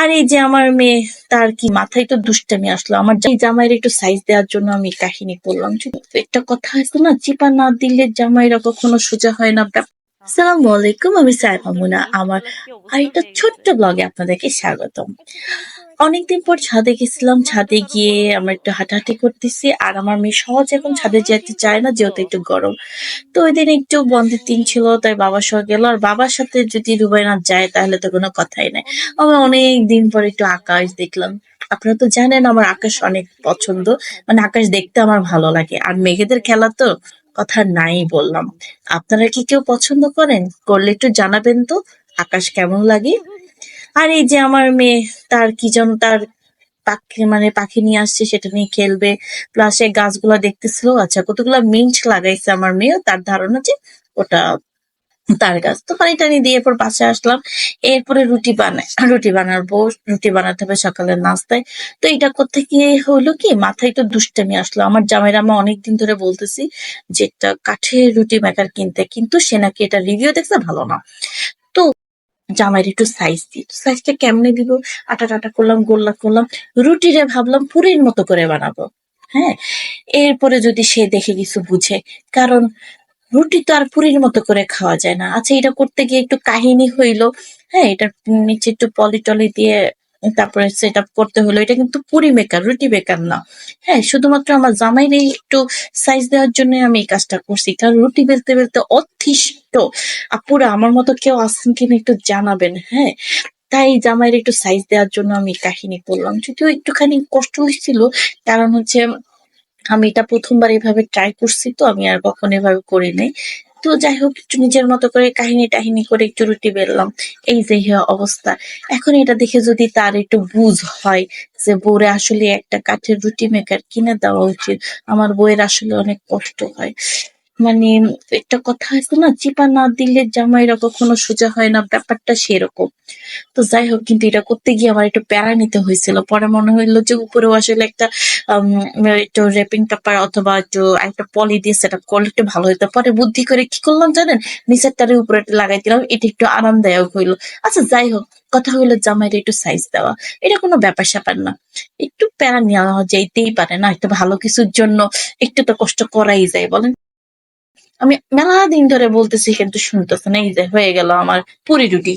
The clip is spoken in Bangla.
আর এই যে আমার মেয়ে, তার কি মাথায় তো দুষ্টামি আসলো। আমার জামাইয়ের একটু সাইজ দেওয়ার জন্য আমি কাহিনী করলাম একটা কথা আছে না, চিপা না দিলে জামাইরা কখনো সোজা হয় না। আসসালামু আলাইকুম, আমি সাইমা মুনা। আমার আরেকটা ছোট্ট ব্লগে আপনাদেরকে স্বাগতম। অনেকদিন পর ছাদে গেছিলাম। ছাদে গিয়ে আমরা একটু হাঁটাহাঁটি করতেছি। আর আমার মেয়ে সহজ এখন ছাদে যেতে চায় না, যেহেতু একটু গরম। তো ওই দিন একটু বন্ধের দিন ছিল, তাই বাবার সহ গেল। আর বাবার সাথে যদি রুবাইনা যায়, তাহলে তো কোনো কথাই নাই। আমরা অনেক দিন পর একটু আকাশ দেখলাম। আপনারা তো জানেন, আমার আকাশ অনেক পছন্দ। মানে আকাশ দেখতে আমার ভালো লাগে। আর মেঘেদের খেলা তো কথা নাই বললাম। আপনারা কি কেউ পছন্দ করেন? করলে একটু জানাবেন তো, আকাশ কেমন লাগে? আর এই যে আমার মেয়ে, তার কি যেন তার পাখি মানে পাখি নিয়ে আসছে, সেটা নিয়ে খেলবে। প্লাস এই গাছগুলা দেখতেছিল আচ্ছা কতগুলা মিঞ্চ লাগাইছে আমার মেয়ে তার ধারণা যে ওটা তার গাছ। তো পানি টানি দিয়ে এরপর পাশে আসলাম। এরপরে রুটি বানায়, রুটি বানাবো, রুটি বানাতে হবে সকালের নাস্তায়। তো এটা করতে গিয়ে হলো কি, মাথায় তো দুষ্টামি আসলো। আমার জামাইরা আমি অনেকদিন ধরে বলতেছি যে কাঠের রুটি মেকার কিনতে, কিন্তু সে নাকি এটা রিভিউ দেখছে, ভালো না। তো জামাইয়ের একটু সাইজ দিই। সাইজটা কেমনে দিব? আটা টাটা করলাম, গোল্লা করলাম, রুটিরে ভাবলাম পুরীর মতো করে বানাবো। হ্যাঁ? এরপরে যদি সে দেখে কিছু বুঝে, কারণ রুটি তো আর পুরীর মতো করে খাওয়া যায় না। আচ্ছা এটা করতে গিয়ে একটু কাহিনী হইল। হ্যাঁ এটা নিচে একটু পলি টলি দিয়ে তারপরে সেট আপ করতে হলো। এটা কিন্তু পুরি মেকার রুটি বেকার না। হ্যাঁ শুধুমাত্র আমার জামাইয়ের একটু সাইজ দেওয়ার জন্য আমি এই কাজটা করছি। কারণ রুটি বেলতে বেলতে অতিষ্ঠ। আপুরা, আমার মতো কেউ আছেন কিনা একটু জানাবেন হ্যাঁ? তাই জামাইয়ের একটু সাইজ দেওয়ার জন্য আমি কাহিনী করলাম। যদিও একটুখানি কষ্ট হয়েছিল, কারণ হচ্ছে আমি এটা প্রথমবার এভাবে ট্রাই করছি, তো আমি আর কখনো এভাবে করি নাই তো যাই হোক, একটু নিজের মতো করে কাহিনী টাহিনী করে একটু রুটি বেললাম এই যে অবস্থা। এখন এটা দেখে যদি তার একটু বুঝ হয় যে বউরে আসলে একটা কাঠের রুটি মেকার কিনে দেওয়া উচিত, আমার বইয়ের আসলে অনেক কষ্ট হয়। মানে একটা কথা আছে না চিপা না দিলে জামাইরা কখনো সোজা হয় না, ব্যাপারটা সেরকম। তো যাই হোক, কিন্তু এটা করতে গিয়ে আমার একটু প্যারা নিতে হয়েছিল। পরে মনে হইল যে উপরেও আসলে একটা একটু র্যাপিং পেপার অথবা একটু, একটা পলি দিয়ে সেট করলে একটু ভালো হতো পরে বুদ্ধি করে কি করলাম জানেন? নিচের তারের উপরে একটা লাগাই দিলাম, এটা একটু আরামদায়ক হইল। আচ্ছা যাই হোক, কথা হইল জামাইয়ের একটু সাইজ দেওয়া। এটা কোনো ব্যাপার স্যাপার না। একটু প্যারা নেওয়া যেতেই পারে না, একটা ভালো কিছুর জন্য একটু তো কষ্ট করাই যায়, বলেন। আমি মেলা দিন ধরে বলতেছি, কিন্তু শুনতেছে না এই যে হয়ে গেল আমার পুরি রুটি।